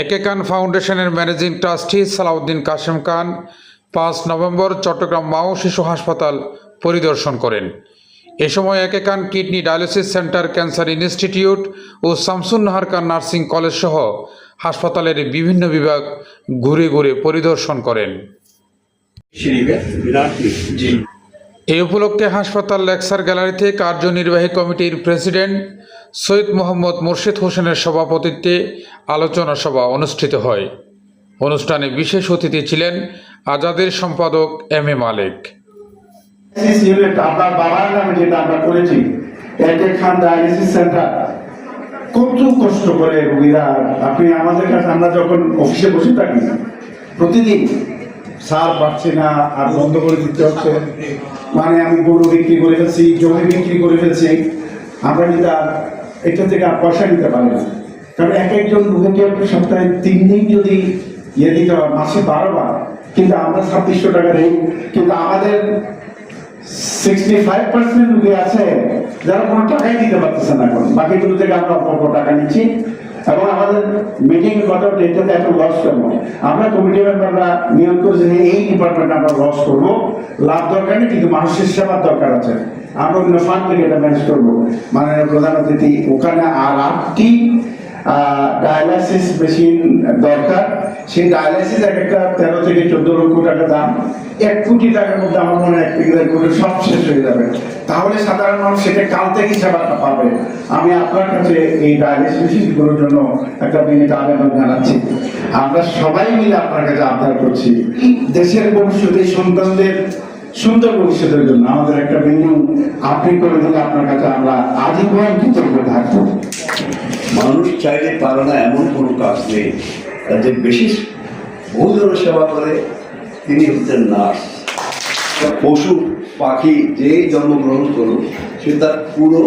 একে খান ফাউন্ডেশনের managing trustee Salauddin Kashem Khan পাঁচ নভেম্বর চট্টগ্রাম মাও শিশু হাসপাতাল পরিদর্শন করেন। এ সময় A K Khan kidney dialysis centre, cancer institute O Shamsun Nahar Khan nursing college সহ হাসপাতালের বিভিন্ন বিভাগ ঘুরে ঘুরে পরিদর্শন করেন। এই উপলক্ষে হাসপাতাল লেকচার গ্যালারিতে কার্যনির্বাহী কমিটির প্রেসিডেন্ট সৈয়দ মোহাম্মদ মুর্শিদ হোসেনের সভাপতিত্বে আলোচনা সভা অনুষ্ঠিত হয়। অনুষ্ঠানে বিশেষ অতিথি ছিলেন আজাদের সম্পাদক এম এ মালিক। কত কষ্ট করে রোগীরা, আপনি আমাদের কাছে, আমরা যখন অফিসে বসে থাকি, প্রতিদিন সার পাচ্ছি না, আর বন্ধ করে দিতে হচ্ছে। মানে আমি গরু বিক্রি করে ফেলছি, জমি বিক্রি করে ফেলছি। আমরা কিন্তু আর এটা থেকে আর পয়সা নিতে পারি না। কারণ এক একজন রোগীকে আপনি সপ্তাহে তিন দিন যদি ইয়ে দিতে হয়, মাসে বারো বার, কিন্তু আমরা ছাব্বিশশো টাকা দিই। কিন্তু আমাদের সিক্সটি ফাইভ পার্সেন্ট রুগী আছে, যারা কোনো টাকাই দিতে পারতেছে না এখন। বাকিগুলো থেকে আমরা অল্প টাকা নিচ্ছি। এবং আমাদের মিটিং হলো এটাতে এত লস করব আমরা কমিটি মেম্বাররা নিয়োগ করেছি এই ডিপার্টমেন্ট আমরা লস করব। লাভ দরকার নেই, কিন্তু মানুষের সেবার দরকার আছে। আমরা অন্য ফান্ড থেকে এটা ম্যানেজ করব। মাননীয় প্রধান অতিথি, ওখানে আর আটটি ডায়ালাইসিস মেশিন দরকার। সেই ডায়ালাইসিস এক একটা তেরো থেকে চোদ্দ লক্ষ টাকা দাম। এক কোটি টাকার মধ্যে আমার মনে এক দেড় কোটি সব শেষ হয়ে যাবে। তাহলে সাধারণ মানুষ সেটা কাল থেকে সেবাটা পাবে? আমি আপনার কাছে এই মেশিনগুলোর জন্য একটা বিনীত আবেদন জানাচ্ছি। আমরা সবাই মিলে আপনার কাছে আবদার করছি, দেশের ভবিষ্যতে সন্তানদের, সুন্দর ভবিষ্যতের জন্য। আমাদের একটা মেনু আপনি করে দিলে আপনার কাছে আমরা আজীবন কৃতজ্ঞ থাকব। মানুষ চাইলে পারে না এমন কোনো কাজ নেই। তাদের বেশি বহুজন সেবা করে তিনি হচ্ছেন নার্স। পশু, পাখি যেই জন্মগ্রহণ করুক, সে তার পুরো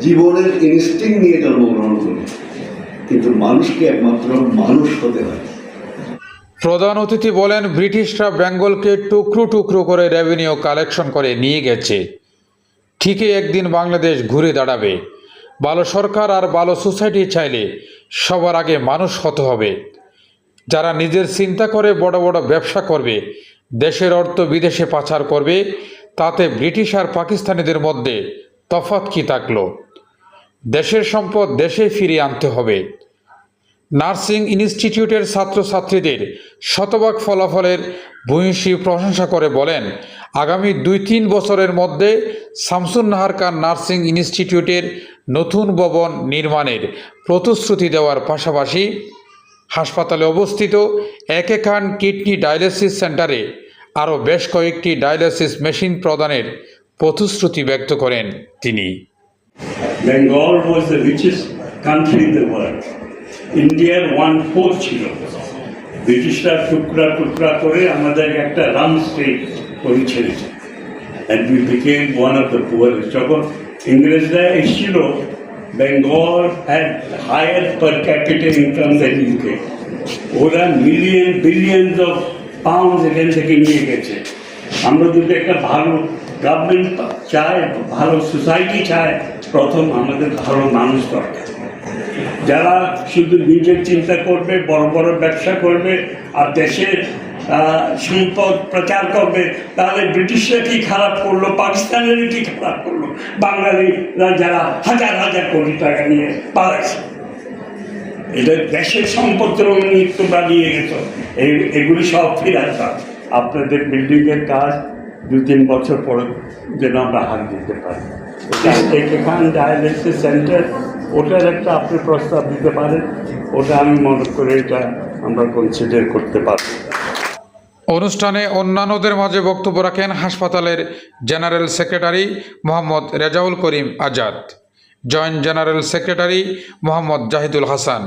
জীবনের ইনস্টিং নিয়ে জন্মগ্রহণ করুক। কিন্তু মানুষকে একমাত্র মানুষ হতে হয়। প্রধান অতিথি বলেন, ব্রিটিশরা বেঙ্গলকে টুকরো টুকরো করে রেভিনিউ কালেকশন করে নিয়ে গেছে। ঠিকই একদিন বাংলাদেশ ঘুরে দাঁড়াবে। ভালো সরকার আর ভালো সোসাইটি চাইলে সবার আগে মানুষ হতে হবে। যারা নিজের চিন্তা করে বড় বড় ব্যবসা করবে, দেশের অর্থ বিদেশে পাচার করবে, তাতে ব্রিটিশ আর পাকিস্তানিদের মধ্যে তফাৎ কি থাকল? দেশের সম্পদ দেশে ফিরিয়ে আনতে হবে। নার্সিং ইনস্টিটিউটের ছাত্রছাত্রীদের শতভাগ ফলাফলের ভূয়সী প্রশংসা করে বলেন, আগামী দুই তিন বছরের মধ্যে শামসুন নাহার খান নার্সিং ইনস্টিটিউটের নতুন ভবন নির্মাণের প্রতিশ্রুতি দেওয়ার পাশাপাশি হাসপাতালে অবস্থিত একে খান কিডনি ডায়ালিসিস সেন্টারে আরও বেশ কয়েকটি ডায়ালিসিস মেশিন প্রদানের প্রতিশ্রুতি ব্যক্ত করেন তিনি। Bengal was the richest country in the world. ইন্ডিয়ার ওয়ান ফোর্থ ছিল। ব্রিটিশরা টুকরা টুকরা করে আমাদের একটা রাম স্টেট করে ছেড়েছে and we became one of the poorest যখন ইংরেজরা এসেছিল Bengal had higher per capital income than UK ওরা মিলিয়ন বিলিয়ন্স অফ পাউন্ড এখান থেকে নিয়ে গেছে। আমরা যদি একটা ভালো গভর্নমেন্ট চায় ভালো সোসাইটি চায় প্রথম আমাদের ভালো মানুষ দরকার। যারা শুধু নিজের চিন্তা করবে, বড় বড় ব্যবসা করবে, আর দেশের সম্পদ প্রচার করবে, তাহলে ব্রিটিশরা কি খারাপ করল? পাকিস্তানের কি খারাপ করল? বাঙালিরা যারা হাজার হাজার কোটি টাকা নিয়ে পালাইছে। এটা দেশের সম্পদের নিয়ে গেছো এই- এগুলি সব ফিরাত। আপনাদের বিল্ডিংয়ের কাজ দু তিন বছর পরে যেন আমরা হাত দিতে পারি। এখান ডায়ালিসিস সেন্টার ওটার একটা আপনি প্রস্তাব দিতে পারেন। ওটা আমি মনে করি এটা আমরা কনসিডার করতে পারি অনুষ্ঠানে অন্যান্যদের মাঝে বক্তব্য রাখেন হাসপাতালের general secretary Mohammad Rezaul Karim Azad, joint general secretary Mohammad Zahidul Hasan,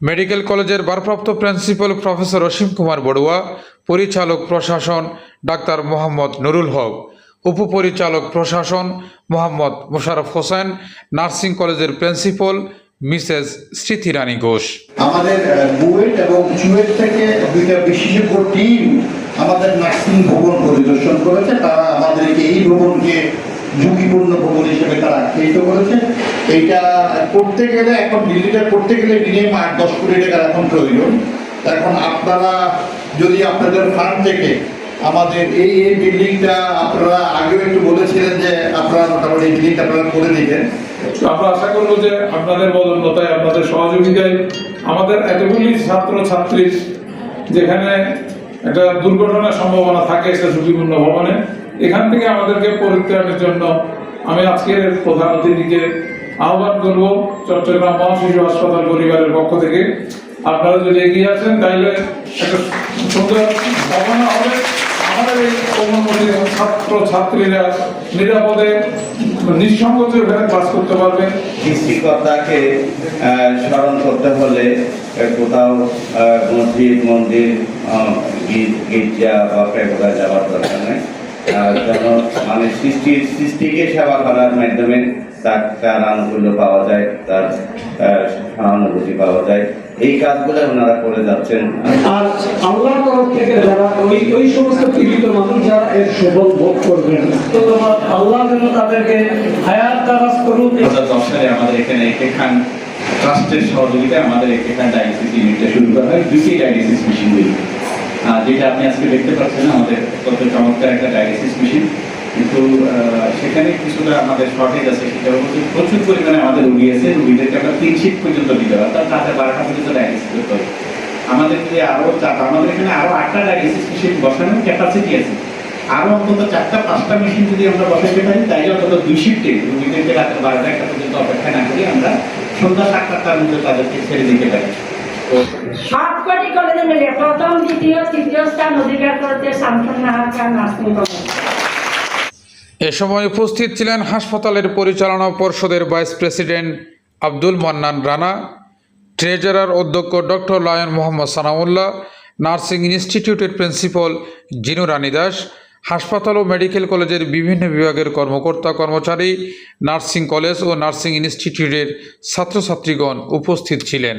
medical কলেজের ভারপ্রাপ্ত প্রিন্সিপাল প্রফেসর অসীম কুমার বড়ুয়া, পরিচালক প্রশাসন ডাক্তার মোহাম্মদ নুরুল হক, উপপরিচালক প্রশাসন মোহাম্মদ মোশারফ হোসেন, নার্সিং কলেজের প্রিন্সিপাল মিসেস স্মৃতি রানী ঘোষ। আমাদের বুয়েট এবং চুয়েট থেকে দুইটা বিশেষজ্ঞ টিম আমাদের নার্সিং ভবন পরিদর্শন করেছে। তারা আমাদেরকে এই ভবনকে ঝুঁকিপূর্ণ ভবন হিসেবে তারা আখ্যায়িত করেছে। এইটা করতে গেলে, এখন বিল্ডিংটা করতে গেলে মিনিমাম আট, দশ কোটি টাকার এখন প্রয়োজন। এখন আপনারা যদি আপনাদের ফান্ড থেকে আমাদের এই এই বিল্ডিংটা আপনারা আগেও একটু বলেছিলেন যে আপনারা মোটামুটি এই বিল্ডিংটা আপনারা করে দিবেন। আমরা আশা করব যে আপনাদের বদলতায় আপনাদের সহযোগিতায় আমাদের এতগুলি ছাত্র ছাত্রী যেখানে একটা দুর্ঘটনার সম্ভাবনা থাকে একটা ঝুঁকিপূর্ণ ভবনে, এখান থেকে আমাদেরকে পরিত্রাণের জন্য আমি আজকের প্রধান অতিথিকে আহ্বান করব চট্টগ্রাম মহাশিশু হাসপাতাল পরিবারের পক্ষ থেকে। আপনারা যদি এগিয়ে আসেন, তাইলে একটা সুন্দর আমাদের এই ছাত্র ছাত্রীরা নিরাপদে নিঃসংকোচে এখানে ক্লাস করতে পারবেন সৃষ্টিকর্তাকে স্মরণ করতে হলে কোথাও মসজিদ মন্দির আহ, গির্জা বা প্রেমরা যাওয়ার দরকার নেই। যেন মানে সৃষ্টি সৃষ্টিকে সেবা করার মাধ্যমে তার তার আনুকূল্য পাওয়া যায় তার আহ, সহানুভূতি পাওয়া যায়। এই কাজগুলো ওনারা করে যাচ্ছেন। আর আল্লাহর তরফ থেকে যারা ওই ওই সমস্ত পীড়িত মানুষ এর সুফল ভোগ করবেন। তো তোমার আল্লাহ যেন তাদেরকে হায়াত দারাজ করুক। দু হাজার আমাদের এখানে এখান ট্রাস্টের সহযোগিতায় আমাদের এখানে ডায়ালিসিস ইউনিটটা শুরু করা হয় দুটি ডায়ালিসিস মেশিন দিয়ে যেটা আপনি আজকে দেখতে পাচ্ছেন আমাদের কত চমৎকার একটা ডায়ালিসিস মেশিন। কিন্তু সেখানে কিছুটা আমাদের শর্টেজ আছে সেটা হচ্ছে প্রচুর পরিমাণে আমাদের রুগী আছে রুগীদেরকে আমরা তিন শিফট পর্যন্ত দিতে হয় অর্থাৎ রাতে বারোটা পর্যন্ত ডায়ালিসিস করতে হয় আমাদের আরও আমাদের এখানে আরও আটটা ডায়ালিসিস মেশিন বসানোর ক্যাপাসিটি আছে। আরও অন্তত চারটা পাঁচটা মেশিন যদি আমরা বসাতে পারি তাইলে অন্তত দুই শিফটে রুগীদেরকে রাতে বারোটা একটা পর্যন্ত অপেক্ষা না করে আমরা সন্ধ্যা সাতটার মধ্যে তাদেরকে ছেড়ে দিতে পারি। সবকটি কলেজে মিলে প্রথম দ্বিতীয় তৃতীয় স্থান অধিকার করেছে শামসুন নাহার নার্সিং কলেজ। এ সময় উপস্থিত ছিলেন হাসপাতালের পরিচালনা পর্ষদের vice president Abdul Mannan Rana treasurer অধ্যক্ষ doctor Lion Mohammad Sanaullah nursing ইনস্টিটিউটের প্রিন্সিপাল জিনু রানী দাস হাসপাতাল ও মেডিকেল কলেজের বিভিন্ন বিভাগের কর্মকর্তা, কর্মচারী, নার্সিং কলেজ ও নার্সিং ইনস্টিটিউটের ছাত্রছাত্রীগণ উপস্থিত ছিলেন।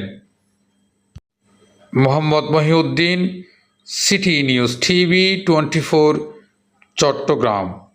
Mohammad Mohiuddin, city news TV twenty Chattogram.